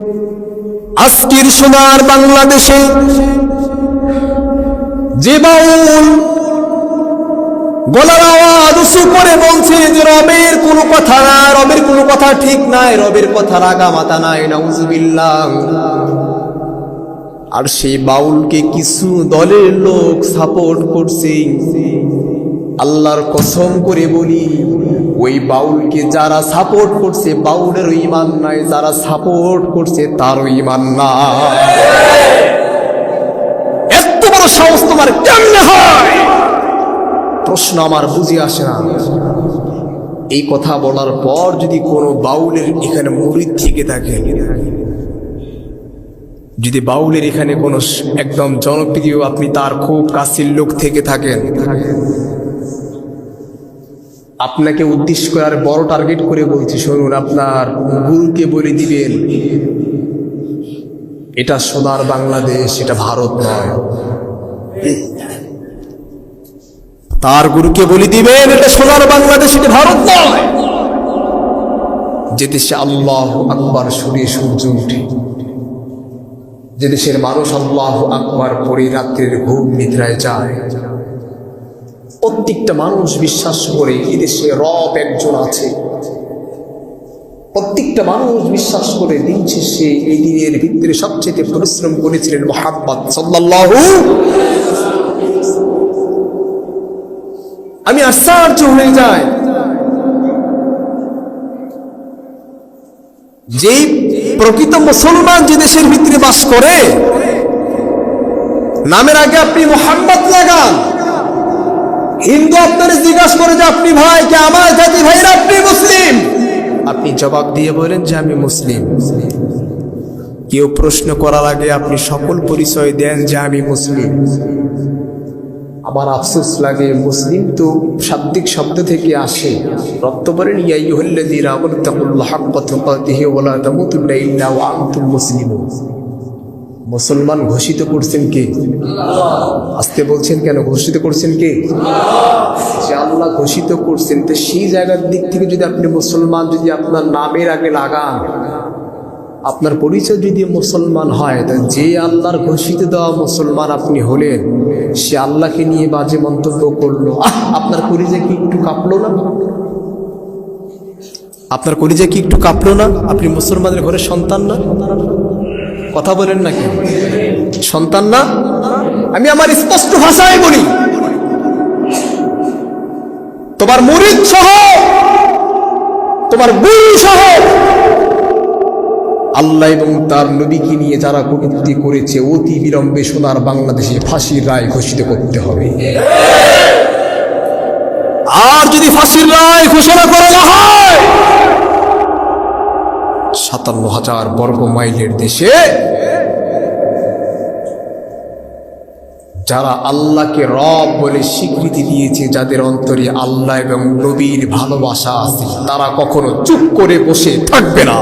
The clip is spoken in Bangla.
আজকের সোনার বাংলাদেশে যে বাউল গলার আওয়াজ উঁচু করে বলছে যে রবের কোনো কথা না রবের কোনো কথা ঠিক নাই, রবের কথা রাগা মাথা নাই, নাউজুবিল্লাহ। আর সেই বাউলকে কিছু দলের লোক সাপোর্ট করছে। আল্লাহর কসম করে বলি ওই বাউলকে যারা সাপোর্ট করছে, বাউলের ইমান নাই, যারা সাপোর্ট করছে, তারও ইমান নাই। এত বড় সাহস তোমার কেমনে হয়? প্রশ্ন আমার বুঝে আসে না। এই কথা বলার পর যদি কোনো বাউলের এখানে মুরিদ থেকে থাকে, যদি বাউলের এখানে কোনো একদম জনপ্রিয় আপনি তার খুব কাছের লোক থেকে থাকেন আপনাকে উদ্দেশ্য করার বড় টার্গেট করে বলছি, শুনুন, আপনার গুরুকে বলে দিবেন, এটা সোনার বাংলাদেশ, এটা ভারত নয়। তার গুরুকে বলে দিবেন, এটা সোনার বাংলাদেশ, এটা ভারত নয়। যে দেশে আল্লাহ আকবার সুরে সূর্য উঠে, যে দেশের মানুষ আল্লাহ আকবার পরে রাত্রের ঘুম নিদ্রায় যায় প্রত্যেকটা মানুষ বিশ্বাস করে এই দেশে রব একজন আছে। প্রত্যেকটা মানুষ বিশ্বাস করে দিন শেষে এই দিনের ভিতরে সবচেয়ে পরিশ্রম করেছিলেন মোহাম্মদ সাল্লাল্লাহু আমি আশ্চর্য হয়ে যাই। যেই প্রকৃত মুসলমান যে দেশের ভিতরে বাস করে, নামের আগে আপনি মোহাম্মদ লাগান। হিন্দু আপনার জিজ্ঞাসা করে যে, আপনি ভাই, কে আমার জাতি ভাইরা আপনি মুসলিম? আপনি জবাব দিয়ে বলেন যে, আমি মুসলিম। কেউ প্রশ্ন করার আগে আপনি সকল পরিচয় দেন যে, আমি মুসলিম। আমার আফসোস লাগে, মুসলিম তো শাব্দিক শব্দ থেকে আসে। রক্ত বলেন ইয়াইয়ুহাল্লাযীনা আমানু তাকুল্লাহ হাক্কা তুকাতিহি ওয়া লা তামুতুন্না ইল্লা ওয়া আনতুম মুসলিমুন। মুসলমান ঘোষিত করছেন কে? আসতে বলছেন কেন? ঘোষিত করছেন কে? যে আল্লাহ ঘোষিত করছেন। তো সেই জায়গার দিক থেকে যদি আপনি মুসলমান যদি আপনার নামের আগে লাগান, আপনার পরিচয় যদি মুসলমান হয়, তা যে আল্লাহর ঘোষিত দেওয়া মুসলমান আপনি হলেন, সে আল্লাহকে নিয়ে বাজে মন্তব্য করল। আপনার পরিচয় কি একটু কাঁপলো না? আপনার কলিজা কি একটু কাঁপলো না? আপনি মুসলমানের ঘরে সন্তান না? কথা বলেন না কেন? সন্তান না? আমি আমার স্পষ্ট ভাষায় বলি। তোমার মুরিদ সহ, তোমার গুরু সহ, আল্লাহ এবং তার নবীকে নিয়ে যারা কটূক্তি করেছে, অতি বিলম্বে সোনার বাংলাদেশে ফাঁসির রায় ঘোষিত করতে হবে। আর যদি ফাঁসির রায় ঘোষণা করা না হয় সাতান্ন হাজার বর্গ মাইলের দেশে। যারা আল্লাহকে রব বলে স্বীকৃতি দিয়েছে, যাদের অন্তরে আল্লাহ এবং নবীর ভালোবাসা আছে, তারা কখনো চুপ করে বসে থাকবে না।